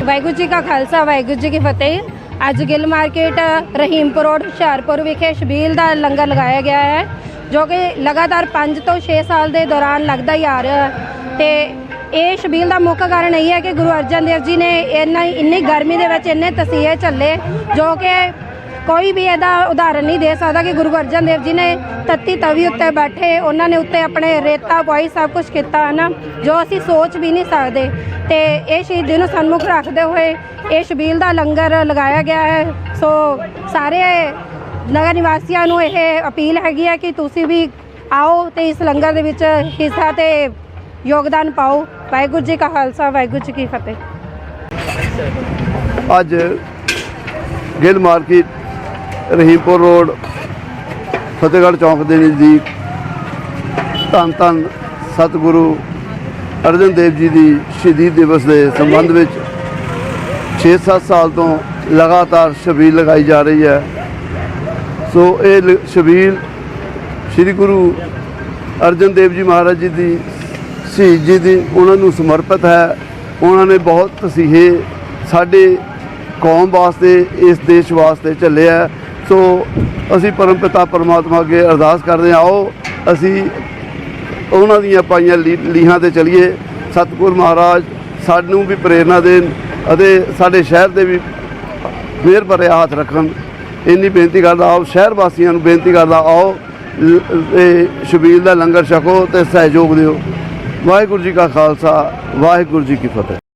ਵਾਹਿਗੁਰੂ ਜੀ ਕਾ ਖਾਲਸਾ, ਵਾਹਿਗੁਰੂ ਜੀ ਕੀ ਫਤਿਹ। ਅੱਜ ਗਿੱਲ ਮਾਰਕੀਟ, ਰਹੀਮਪੁਰ ਰੋਡ, ਹੁਸ਼ਿਆਰਪੁਰ ਵਿਖੇ ਸ਼ਬੀਲ ਦਾ ਲੰਗਰ ਲਗਾਇਆ ਗਿਆ ਹੈ, ਜੋ ਕਿ ਲਗਾਤਾਰ 5 ਤੋਂ 6 ਸਾਲ ਦੇ ਦੌਰਾਨ ਲੱਗਦਾ ਹੀ ਆ ਰਿਹਾ ਤੇ ਇਹ ਸ਼ਬੀਲ ਦਾ ਮੁੱਖ ਕਾਰਨ ਇਹ ਹੈ ਕਿ ਗੁਰੂ ਅਰਜਨ ਦੇਵ ਜੀ ਨੇ ਇੰਨਾ ਇੰਨੀ ਗਰਮੀ ਦੇ ਵਿੱਚ ਇੰਨੇ ਤਸੀਹੇ ਝੱਲੇ, ਜੋ ਕਿ ਕੋਈ ਵੀ ਇਹਦਾ ਉਦਾਹਰਨ ਨਹੀਂ ਦੇ ਸਕਦਾ ਕਿ ਗੁਰੂ ਅਰਜਨ ਦੇਵ ਜੀ ਨੇ ਤੱਤੀ ਤਵੀ ਉੱਤੇ ਬੈਠੇ, ਉਹਨਾਂ ਨੇ ਉੱਤੇ ਆਪਣੇ ਰੇਤਾ ਪਾਈ ਸਭ ਕੁਝ ਕੀਤਾ ਹੈ ਨਾ ਜੋ ਅਸੀਂ ਸੋਚ ਵੀ ਨਹੀਂ ਸਕਦੇ। ਤੇ ਇਹ ਸ਼ਹੀਦੀ ਨੂੰ ਸਨਮੁਖ ਰੱਖਦੇ ਹੋਏ ਇਹ ਸ਼ਬੀਲ ਦਾ ਲੰਗਰ ਲਗਾਇਆ ਗਿਆ ਹੈ। ਸੋ ਸਾਰੇ ਨਗਰ ਨਿਵਾਸੀਆਂ ਨੂੰ ਇਹ ਅਪੀਲ ਹੈਗੀ ਹੈ ਕਿ ਤੁਸੀਂ ਵੀ ਆਓ ਤੇ ਇਸ ਲੰਗਰ ਦੇ ਵਿੱਚ ਹਿੱਸਾ ਤੇ ਯੋਗਦਾਨ ਪਾਓ। ਵਾਹਿਗੁਰੂ ਜੀ ਕਾ ਖਾਲਸਾ, ਵਾਹਿਗੁਰੂ ਜੀ ਕੀ ਫਤਿਹ। ਅੱਜ ਗਿੱਲ ਮਾਰਕੀਟ ਰਹੀਮਪੁਰ ਰੋਡ, ਫਤਿਹਗੜ੍ਹ ਚੌਂਕ ਦੇ ਨਜ਼ਦੀਕ, ਧੰਨ ਧੰਨ ਸਤਿਗੁਰੂ ਅਰਜਨ ਦੇਵ ਜੀ ਦੀ ਸ਼ਹੀਦੀ ਦਿਵਸ ਦੇ ਸੰਬੰਧ ਵਿੱਚ 6-7 ਸਾਲ ਤੋਂ ਲਗਾਤਾਰ ਸ਼ਬੀਲ ਲਗਾਈ ਜਾ ਰਹੀ ਹੈ। ਸੋ ਇਹ ਲ- ਸ੍ਰੀ ਗੁਰੂ ਅਰਜਨ ਦੇਵ ਜੀ ਮਹਾਰਾਜ ਜੀ ਦੀ ਸ਼ਹੀਦ ਜੀ ਦੀ ਉਹਨਾਂ ਨੂੰ ਸਮਰਪਿਤ ਹੈ। ਉਹਨਾਂ ਨੇ ਬਹੁਤ ਤਸੀਹੇ ਸਾਡੇ ਕੌਮ ਵਾਸਤੇ, ਇਸ ਦੇਸ਼ ਵਾਸਤੇ ਝੱਲੇ ਸੋ ਅਸੀਂ ਪਰਮਪਿਤਾ ਪਰਮਾਤਮਾ ਅੱਗੇ ਅਰਦਾਸ ਕਰਦੇ ਹਾਂ, ਆਓ ਅਸੀਂ ਉਹਨਾਂ ਦੀਆਂ ਪਾਈਆਂ ਲੀ- ਲੀਹਾਂ ਤੇ ਚਲੀਏ। ਸਤਿਗੁਰ ਮਹਾਰਾਜ ਸਾਨੂੰ ਵੀ ਪ੍ਰੇਰਣਾ ਦੇਣ ਅਤੇ ਸਾਡੇ ਸ਼ਹਿਰ ਦੇ ਵੀ ਮਿਹਰ ਭਰੇ ਹੱਥ ਰੱਖਣ। ਇੰਨੀ ਬੇਨਤੀ ਕਰਦਾ, ਆਓ ਸ਼ਹਿਰ ਵਾਸੀਆਂ ਨੂੰ ਬੇਨਤੀ ਕਰਦਾ, ਆਓ ਲ- ਸ਼ਬੀਲ ਦਾ ਲੰਗਰ ਛਕੋ ਤੇ ਸਹਿਯੋਗ ਦਿਓ। ਵਾਹਿਗੁਰੂ ਜੀ ਕਾ ਖਾਲਸਾ, ਵਾਹਿਗੁਰੂ ਜੀ ਕੀ ਫਤਿਹ।